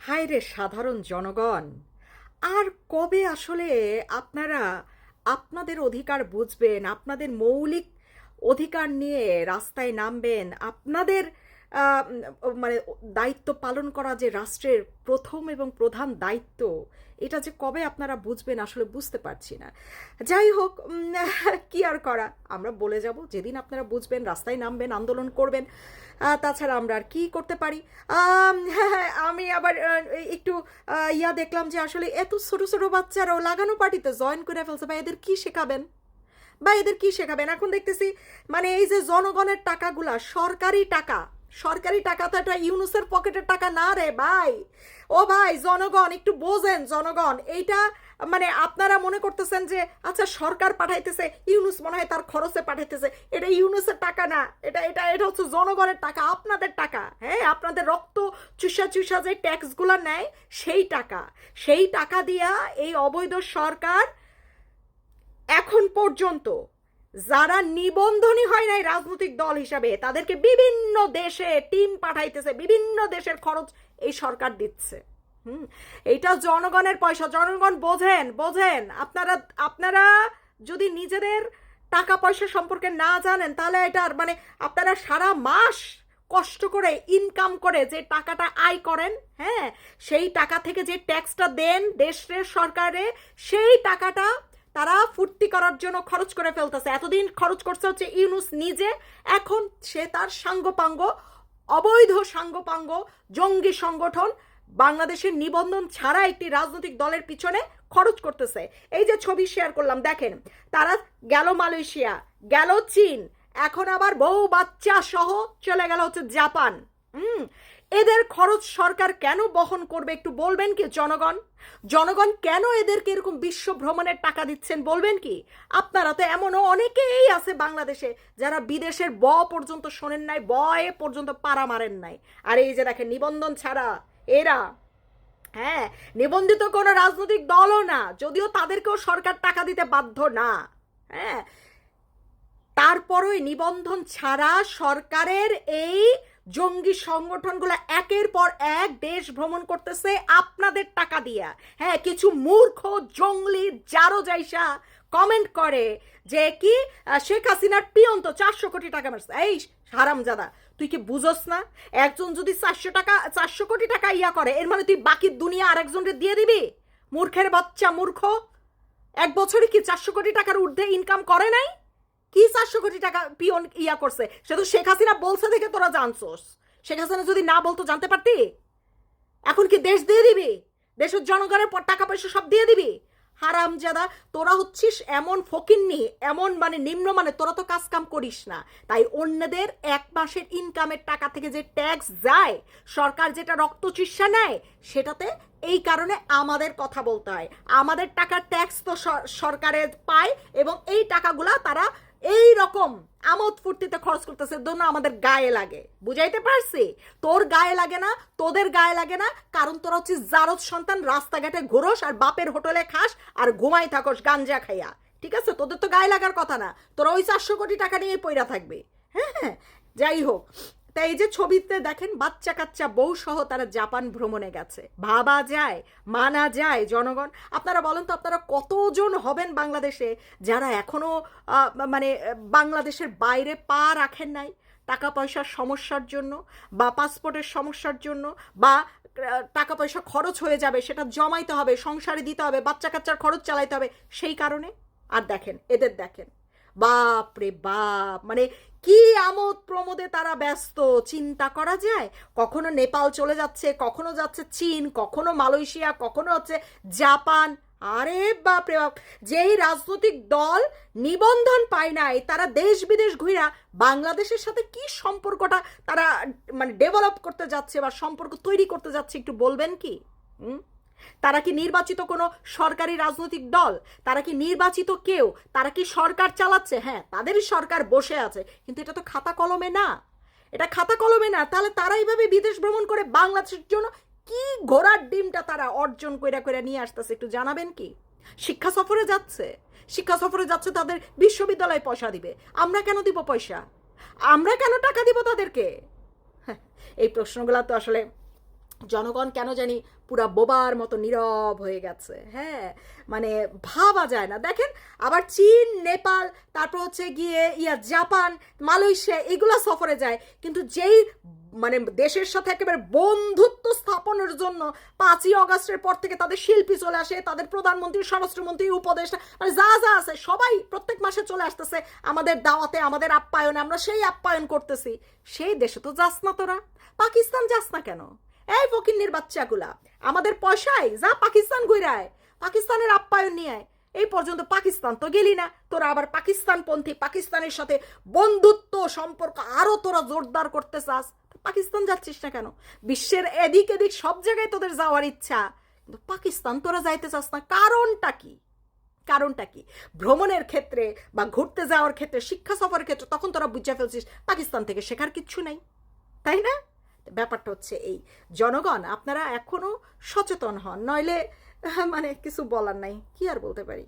হায় রে সাধারণ জনগণ, আর কবে আসলে আপনারা আপনাদের অধিকার বুঝবেন, আপনাদের মৌলিক অধিকার নিয়ে রাস্তায় নামবেন, আপনাদের মানে দায়িত্ব পালন করা যে রাষ্ট্রের প্রথম এবং প্রধান দায়িত্ব, এটা যে কবে আপনারা বুঝবেন আসলে বুঝতে পারছি না। যাই হোক কি আর করা? আমরা বলে যাব, যেদিন আপনারা বুঝবেন, রাস্তায় নামবেন, আন্দোলন করবেন তাছাড়া আমরা আর কি করতে পারি? আমি আবার একটু ইয়া দেখলাম যে আসলে এত ছোট ছোট বাচ্চারাও লাগানো পার্টিতে জয়েন করে ফেলছে। বা এদের কি শেখাবেন? বা এদের কি শেখাবেন? এখন দেখতেছি মানে এই যে জনগণের টাকাগুলা, সরকারি টাকা সরকারি টাকা তো এটা ইউনুসের পকেটের টাকা না রে, ভাই। ও ভাই, জনগণ, একটু বোঝেন জনগণ। এইটা মানে আপনারা মনে করতেছেন যে আচ্ছা সরকার পাঠাইতেছে, ইউনুস মনে হয় তার খরচে পাঠাইতেছে। এটা ইউনুসের টাকা না, এটা এটা এটা হচ্ছে জনগণের টাকা, আপনাদের টাকা হ্যাঁ? আপনাদের রক্ত চুষা চুষা যে ট্যাক্সগুলো নেয়, সেই টাকা। সেই টাকা দিয়া এই অবৈধ সরকার এখন পর্যন্ত যারা নিবন্ধনই হয় নাই রাজনৈতিক দল হিসাবে, তাদেরকে বিভিন্ন দেশে টিম পাঠাইতেছে, বিভিন্ন দেশের খরচ এই সরকার দিচ্ছে। হুম? এইটা জনগণের পয়সা। জনগণ বোঝেন বোঝেন। আপনারা আপনারা যদি নিজেদের টাকা পয়সা সম্পর্কে না জানেন, তাহলে এটা মানে আপনারা সারা মাস কষ্ট করে ইনকাম করে যে টাকাটা আয় করেন হ্যাঁ? সেই টাকা থেকে যে ট্যাক্সটা দেন দেশের সরকারে, সেই টাকাটা তারা ফুর্তি করার জন্য খরচ করে ফেলতেছে। এতদিন খরচ করছে হচ্ছে ইউনুস নিজে, এখন সে তার সাঙ্গপাঙ্গ, অবৈধ সাঙ্গপাঙ্গ, জঙ্গি সংগঠন, বাংলাদেশের নিবন্ধন ছাড়া একটি রাজনৈতিক দলের পিছনে খরচ করতেছে। এই যে ছবি শেয়ার করলাম, দেখেন, তারা গেল মালয়েশিয়া, গেল চীন, এখন আবার বউ বাচ্চা সহ চলে গেল হচ্ছে জাপান। হুম এদের খরচ সরকার কেন বহন করবে একটু বলবেন কি, জনগণ? জনগণ কেন এদেরকে এরকম বিশ্ব ভ্রমণের টাকা দিচ্ছেন বলবেন কি? আপনারা তো এমনও অনেকেই আছে বাংলাদেশে যারা বিদেশের ব পর্যন্ত শোনেন নাই, ব এ পর্যন্ত পাড়া মারেন নাই। আর এই যে দেখেন, নিবন্ধন ছাড়া এরা হ্যাঁ নিবন্ধিত কোনো রাজনৈতিক দলও না, যদিও তাদেরকেও সরকার টাকা দিতে বাধ্য না হ্যাঁ। তারপরও এই নিবন্ধন ছাড়া সরকারের এই জঙ্গি সংগঠনগুলো একের পর এক দেশ ভ্রমণ করতেছে আপনাদের টাকা দিয়া। হ্যাঁ কিছু মূর্খ জঙ্গলি জারো যাইসা কমেন্ট করে যে কি শেখ হাসিনার পিয়ন্ত চারশো কোটি টাকা মারছে। এই হারামজাদা, তুই কি বুঝোস না? একজন যদি চারশো টাকা, চারশো কোটি টাকা ইয়া করে, এর মানে তুই বাকি দুনিয়া আরেকজনকে দিয়ে দিবি? মূর্খের বাচ্চা মূর্খ। এক বছরে কি চারশো কোটি টাকার ঊর্ধ্বে ইনকাম করে নাই? কি চারশো কোটি টাকা পিয়ন ইয়া করছে? সে তো শেখ হাসিনা বলছে দেখে তোরা জানছোস। শেখ হাসিনা যদি না বলতো, জানতে পারতি? এখন কি দেশ দিয়ে দিবি? দেশের জনগণের পর টাকা পয়সা সব দিয়ে দিবি? হারামজাদা তোরা হচ্ছিস এমন ফকিন্নি, এমন মানে নিম্ন মানে তোরা তো কাজ কাম করিস না। তাই অন্যদের এক মাসের ইনকামের টাকা থেকে যে ট্যাক্স যায়, সরকার যেটা রক্ত চিকিৎসা নেয়, সেটাতে এই কারণে আমাদের কথা বলতে হয়। আমাদের টাকার ট্যাক্স তো সর- সরকারে পায় এবং এই টাকাগুলা তারা এই রকম আমোদ ফুর্তিতে খরচ করতেছে দোনো আমাদের গায়ে লাগে। বুঝাইতে পারছি? তোর গায়ে লাগে না, তোদের গায়ে লাগে না, কারণ তোরা হচ্ছে জারদ সন্তান, রাস্তাঘাটে ঘোরস আর বাপের হোটেলে খাস আর ঘুমাই থাকস গাঞ্জা খাইয়া। ঠিক আছে? তোদের তো গায়ে লাগার কথা না। তোরা ওই চারশো কোটি টাকা নিয়ে পয়রা থাকবে। হ্যাঁ হ্যাঁ। যাই হোক। তাই এই যে ছবিতে দেখেন বাচ্চা কাচ্চা বউ সহ তারা জাপান ভ্রমণে গেছে। ভাবা যায়, মানা যায় জনগণ। আপনারা বলেন তো আপনারা কতজন হবেন বাংলাদেশে যারা এখনও মানে বাংলাদেশের বাইরে পা রাখেন নাই টাকা পয়সার সমস্যার জন্য বা পাসপোর্টের সমস্যার জন্য বা টাকা পয়সা খরচ হয়ে যাবে, সেটা জমাইতে হবে, সংসারে দিতে হবে, বাচ্চা কাচ্চার খরচ চালাইতে হবে সেই কারণে? আর দেখেন, এদের দেখেন। বাপ রে বাপ মানে কি আমোদ প্রমোদে তারা ব্যস্ত? চিন্তা করা যায়? কখনো নেপাল চলে যাচ্ছে, কখনো যাচ্ছে চীন, কখনো মালয়েশিয়া, কখনো হচ্ছে জাপান। আরে বাপ রে বাপ, যেই রাজনৈতিক দল নিবন্ধন পায় নাই, তারা দেশ বিদেশ ঘুরা বাংলাদেশের সাথে কি সম্পর্কটা তারা মানে ডেভেলপ করতে যাচ্ছে বা সম্পর্ক তৈরি করতে যাচ্ছে একটু বলবেন কি? হুম? তারা কি নির্বাচিত কোনো সরকারি রাজনৈতিক দল? তারা কি নির্বাচিত কেউ? তারা কি সরকার চালাচ্ছে? হ্যাঁ তাদেরই সরকার বসে আছে কিন্তু এটা তো খাতা কলমে না। এটা খাতা কলমে না তাহলে তারা এইভাবে বিদেশ ভ্রমণ করে বাংলাদেশের জন্য কি ঘোড়ার ডিমটা তারা অর্জন কইরা কইরা নিয়ে আসতেছে একটু জানাবেন কি? শিক্ষা সফরে যাচ্ছে। শিক্ষা সফরে যাচ্ছে তাদের বিশ্ববিদ্যালয়ে পয়সা দিবে। আমরা কেন দিব পয়সা? আমরা কেন টাকা দিব তাদেরকে? হ্যাঁ, এই প্রশ্নগুলো তো আসলে জনগণ কেন জানি পুরা বোবার মতো নীরব হয়ে গেছে। হ্যাঁ মানে ভাবা যায় না। দেখেন, আবার চীন, নেপাল, তারপর হচ্ছে গিয়ে ইয়া জাপান, মালয়েশিয়া, এগুলা সফরে যায়। কিন্তু যেই মানে দেশের সাথে একেবারে বন্ধুত্ব স্থাপনের জন্য পাঁচই অগাস্টের পর থেকে তাদের শিল্পী চলে আসে, তাদের প্রধানমন্ত্রী, স্বরাষ্ট্রমন্ত্রী, উপদেষ্টা মানে যা যা আছে, সবাই প্রত্যেক মাসে চলে আসতেছে আমাদের দাওয়াতে, আমাদের আপ্যায়নে। আমরা সেই আপ্যায়ন করতেছি। সেই দেশে তো যাস না তোরা। পাকিস্তান যাস না কেন? এই ফকিন্নির বাচ্চাগুলা, আমাদের পয়সায় যা পাকিস্তান ঘুরায়, পাকিস্তানের আপ্যায়ন নিয়ে আয়। এই পর্যন্ত পাকিস্তান তো গেলি না, তোরা আবার পাকিস্তানপন্থী, পাকিস্তানের সাথে বন্ধুত্ব সম্পর্ক আরও তোরা জোরদার করতে চাস পাকিস্তান যাচ্ছিস না কেন? বিশ্বের এদিক এদিক সব জায়গায় তোদের যাওয়ার ইচ্ছা। কিন্তু পাকিস্তান তোরা যাইতে চাস না, কারণটা কি? কারণটা কি? ভ্রমণের ক্ষেত্রে বা ঘুরতে যাওয়ার ক্ষেত্রে, শিক্ষা সফরের ক্ষেত্রে তখন তোরা বুঝে ফেলছিস পাকিস্তান থেকে শেখার কিচ্ছু নাই। তাই না? ব্যাপারটা হচ্ছে এই। জনগণ, আপনারা এখনও সচেতন হন, নইলে মানে কিছু বলার নাই, কি আর বলতে পারি?